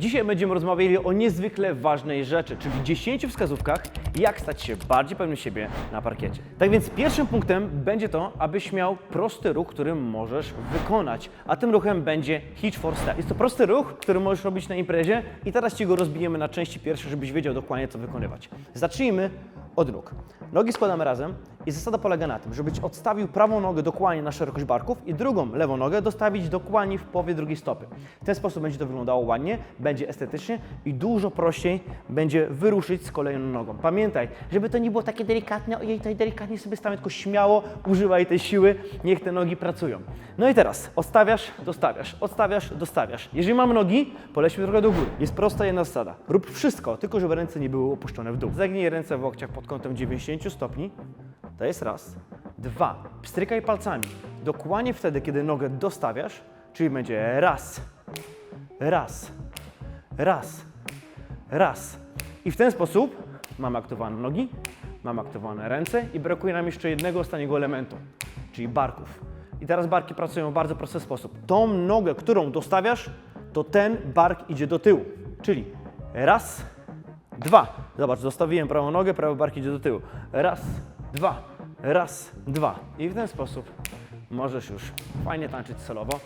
Dzisiaj będziemy rozmawiali o niezwykle ważnej rzeczy, czyli 10 wskazówkach, jak stać się bardziej pewnym siebie na parkiecie. Tak więc pierwszym punktem będzie to, abyś miał prosty ruch, który możesz wykonać, a tym ruchem będzie hitch for step. Jest to prosty ruch, który możesz robić na imprezie i teraz Ci go rozbijemy na części pierwsze, żebyś wiedział dokładnie, co wykonywać. Zacznijmy od nóg. Nogi składamy razem i zasada polega na tym, żebyś odstawił prawą nogę dokładnie na szerokość barków i drugą, lewą nogę dostawić dokładnie w połowie drugiej stopy. W ten sposób będzie to wyglądało ładnie, będzie estetycznie i dużo prościej będzie wyruszyć z kolejną nogą. Pamiętaj, żeby to nie było takie delikatne, ojej, tutaj delikatnie sobie stawiam, tylko śmiało używaj tej siły, niech te nogi pracują. No i teraz odstawiasz, dostawiasz, odstawiasz, dostawiasz. Jeżeli mamy nogi, polećmy trochę do góry. Jest prosta jedna zasada. Rób wszystko, tylko żeby ręce nie były opuszczone w dół. Zagnij ręce w łokciach pod kątem 90 stopni. To jest raz. Dwa. Pstrykaj palcami. Dokładnie wtedy, kiedy nogę dostawiasz, czyli będzie raz, raz, raz, raz. I w ten sposób mamy aktywowane nogi, mamy aktywowane ręce i brakuje nam jeszcze jednego ostatniego elementu, czyli barków. I teraz barki pracują w bardzo prosty sposób. Tą nogę, którą dostawiasz, to ten bark idzie do tyłu. Czyli raz, dwa. Zobacz, zostawiłem prawą nogę, prawy bark idzie do tyłu. Raz, dwa, raz, dwa. I w ten sposób możesz już fajnie tańczyć solowo.